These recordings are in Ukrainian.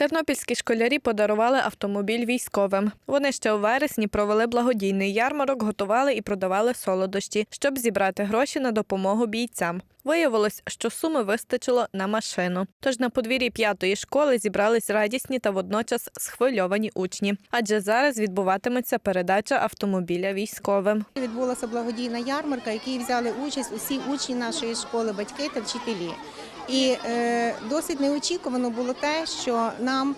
Тернопільські школярі подарували автомобіль військовим. Вони ще у вересні провели благодійний ярмарок, готували і продавали солодощі, щоб зібрати гроші на допомогу бійцям. Виявилось, що суми вистачило на машину. Тож на подвір'ї п'ятої школи зібрались радісні та водночас схвильовані учні, адже зараз відбуватиметься передача автомобіля військовим. Відбулася благодійна ярмарка, в якій взяли участь усі учні нашої школи, батьки та вчителі. І е, досить неочікувано було те, що нам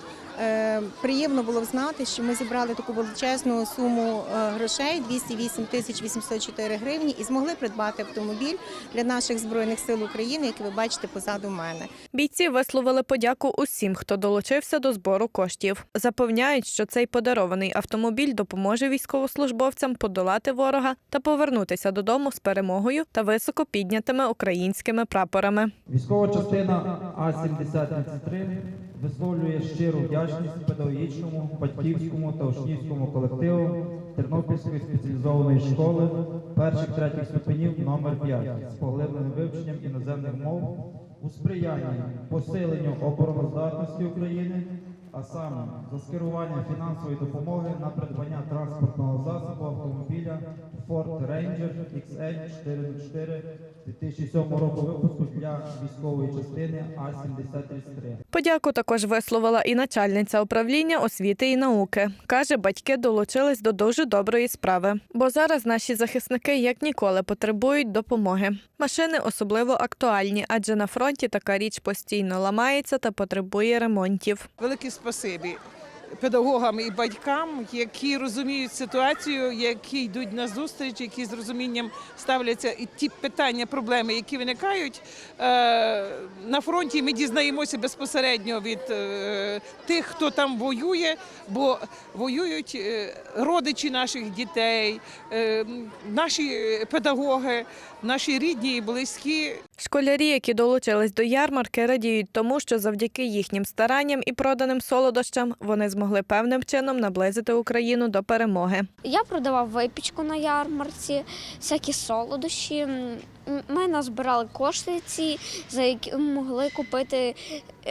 приємно було знати, що ми зібрали таку величезну суму е, грошей 208 тисяч 804 гривні і змогли придбати автомобіль для наших збройних сил України, який ви бачите позаду мене. Бійці висловили подяку усім, хто долучився до збору коштів. Запевняють, що цей подарований автомобіль допоможе військовослужбовцям подолати ворога та повернутися додому з перемогою та високо піднятими українськими прапорами. Військова частина А-7033 висловлює щиру вдячність педагогічному, батьківському та учнівському колективу Тернопільської спеціалізованої школи перших третіх ступенів номер 5 з поглибленим вивченням іноземних мов у сприянні посиленню обороноздатності України, а саме за скерування фінансової допомоги на придбання транспортного засобу автомобіля Ford Ranger XN404 2007 року випуску для військової частини А-7033. Подяку також висловила і начальниця управління освіти і науки. Каже, батьки долучились до дуже доброї справи, бо зараз наші захисники як ніколи потребують допомоги. Машини особливо актуальні, адже на фронті така річ постійно ламається та потребує ремонтів. Велике спасибі педагогам і батькам, які розуміють ситуацію, які йдуть на зустріч, які з розумінням ставляться і ті питання, проблеми, які виникають е, на фронті. Ми дізнаємося безпосередньо від е, тих, хто там воює, бо воюють е, родичі наших дітей, наші педагоги, наші рідні і близькі. Школярі, які долучились до ярмарки, радіють тому, що завдяки їхнім старанням і проданим солодощам вони змогли певним чином наблизити Україну до перемоги. Я продавав випічку на ярмарці, всякі солодощі. Ми назбирали кошти ці, за які могли купити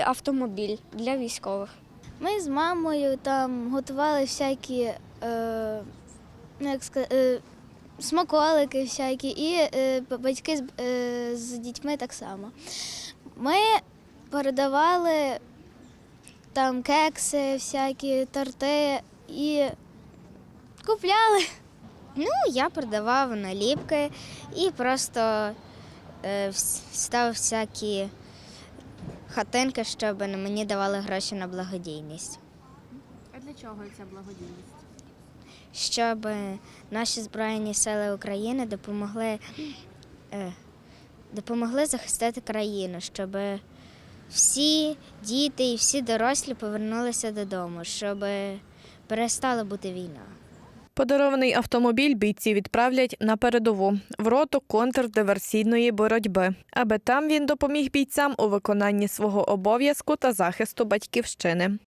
автомобіль для військових. Ми з мамою там готували всякі е, ну, як сказати, е, смаколики всякі, і е, батьки з, е, з дітьми так само. Ми передавали там кекси, всякі торти і купляли. Ну, я продавав наліпки і просто е, ставив всякі хатинки, щоб мені давали гроші на благодійність. А для чого ця благодійність? Щоб наші Збройні Сили України допомогли, е, допомогли захистити країну, щоб всі діти і всі дорослі повернулися додому, щоб перестала бути війна. Подарований автомобіль бійці відправлять на передову в роту контрдиверсійної боротьби, аби там він допоміг бійцям у виконанні свого обов'язку та захисту батьківщини.